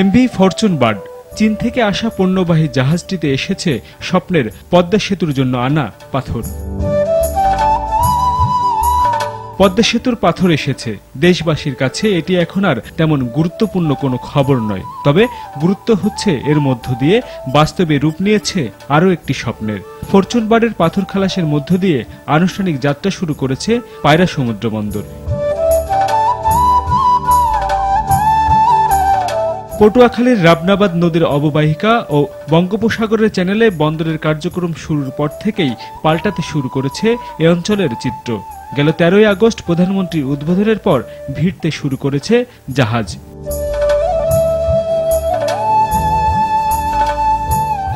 MV Fortune bird চীন থেকে আসা পণ্যবাহী জাহাজটিতে এসেছে স্বপ্নের পদ্মা সেতুর জন্য আনা পাথর। পদ্মা সেতুর পাথর এসেছে। দেশবাসীর কাছে এটি এখন আর তেমন গুরুত্বপূর্ণ কোনো খবর নয়। তবে গুরুত্ব হচ্ছে এর মধ্য দিয়ে বাস্তবে রূপ নিয়েছে আরও একটি স্বপ্নের। ফরচুন বার্ডের পাথর খালাসের মধ্য দিয়ে আনুষ্ঠানিক যাত্রা শুরু করেছে পায়রা সমুদ্র বন্দর। পটুয়াখালীর রাবনাবাদ নদীর অববাহিকা ও বঙ্গোপসাগরের চ্যানেলে বন্দরের কার্যক্রম শুরুর পর থেকেই পাল্টাতে শুরু করেছে এ অঞ্চলের চিত্র। গেল তেরোই আগস্ট প্রধানমন্ত্রীর উদ্বোধনের পর ভিড়তে শুরু করেছে জাহাজ।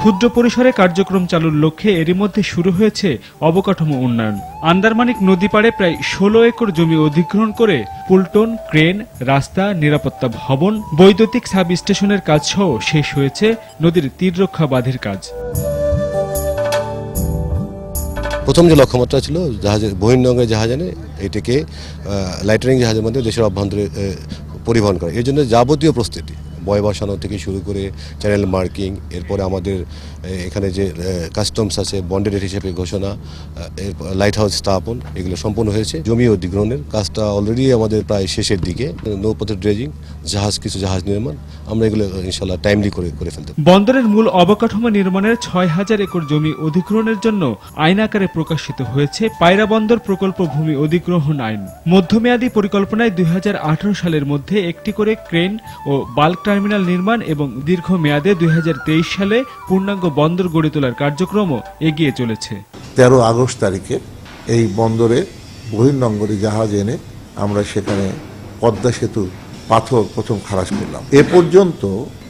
ক্ষুদ্র পরিসরে কার্যক্রম চালুর লক্ষ্যে এরই মধ্যে শুরু হয়েছে অবকাঠামো উন্নয়ন। আন্দারমানিক নদী পাড়ে প্রায় ষোলো একর জমি অধিগ্রহণ করে পুলটন, ক্রেন, রাস্তা, নিরাপত্তা ভবন, বৈদ্যুতিক সাব স্টেশনের কাজ সহ শেষ হয়েছে নদীর তীররক্ষা বাঁধের কাজ। প্রথম যে লক্ষ্যমাত্রা ছিল জাহাজের বহির্নঙ্গের জাহাজ এনে এটিকে লাইটারিং জাহাজের মধ্যে দেশের অভ্যন্তরে পরিবহন করা। এর জন্য যাবতীয় প্রস্তুতি। বয় বসানো থেকে শুরু করে চ্যানেল মার্কিং, এরপরে আমাদের এখানে যে কাস্টমস আছে বন্ডেড হিসেবে ঘোষণা লাইট হাউস স্থাপন, এগুলো সম্পূর্ণ হয়েছে। জমি অধিগ্রহণের কাজটা অলরেডি আমাদের প্রায় শেষের দিকে। নৌপথের ড্রেজিং জাহাজ, কিছু জাহাজ নির্মাণ, আমরা এগুলো ইনশাল্লাহ টাইমলি করে করে ফেলতে বন্দরের মূল অবকাঠামো নির্মাণের ছয় হাজার একর জমি অধিগ্রহণের জন্য আইন আকারে প্রকাশিত হয়েছে পায়রা বন্দর প্রকল্প ভূমি অধিগ্রহণ আইন। মধ্যমেয়াদী পরিকল্পনায় দুই হাজার আঠারো সালের মধ্যে একটি করে ক্রেন ও বাল্ক টার্মিনাল নির্মাণ এবং দীর্ঘ মেয়াদে দুই সালে পূর্ণাঙ্গ বন্দর গড়ে তোলার কার্যক্রমও এগিয়ে চলেছে। তেরো আগস্ট তারিখে এই বন্দরে বহির্নঙ্গরী জাহাজ এনে আমরা সেখানে পদ্মা সেতু পাথর প্রথম খালাস করলাম। এ পর্যন্ত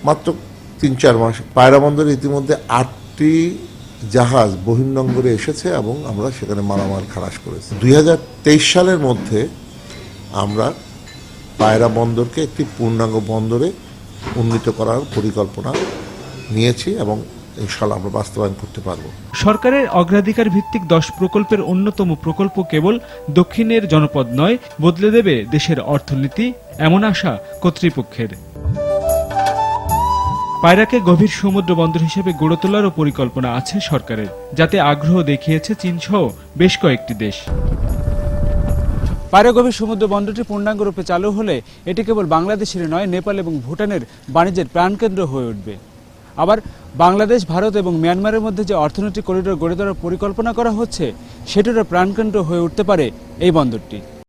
মাত্র তিন চার মাস পায়রা বন্দরে ইতিমধ্যে আটটি জাহাজ বহির্নঙ্গরে এসেছে এবং আমরা সেখানে মালামাল খালাস করেছি। দুই হাজার তেইশ সালের মধ্যে আমরা পায়রা বন্দরকে একটি পূর্ণাঙ্গ বন্দরে উন্নীত করার পরিকল্পনা নিয়েছি এবং ইনশাল্লাহ আমরা বাস্তবায়ন করতে পারব। সরকারের অগ্রাধিকার ভিত্তিক দশ প্রকল্পের অন্যতম প্রকল্প কেবল দক্ষিণের জনপদ নয়, বদলে দেবে দেশের অর্থনীতি, এমন আশা কর্তৃপক্ষের। পায়রাকে গভীর সমুদ্র বন্দর হিসেবে গড়ে তোলারও পরিকল্পনা আছে সরকারের, যাতে আগ্রহ দেখিয়েছে চীনসহ বেশ কয়েকটি দেশ। পায়রা গভীর সমুদ্র বন্দরটি পূর্ণাঙ্গ রূপে চালু হলে এটি কেবল বাংলাদেশের নয়, নেপাল এবং ভুটানের বাণিজ্যের প্রাণকেন্দ্র হয়ে উঠবে। আবার বাংলাদেশ, ভারত এবং মিয়ানমারের মধ্যে যে অর্থনৈতিক করিডোর গড়ে তোলার পরিকল্পনা করা হচ্ছে, সেটিরও প্রাণকেন্দ্র হয়ে উঠতে পারে এই বন্দরটি।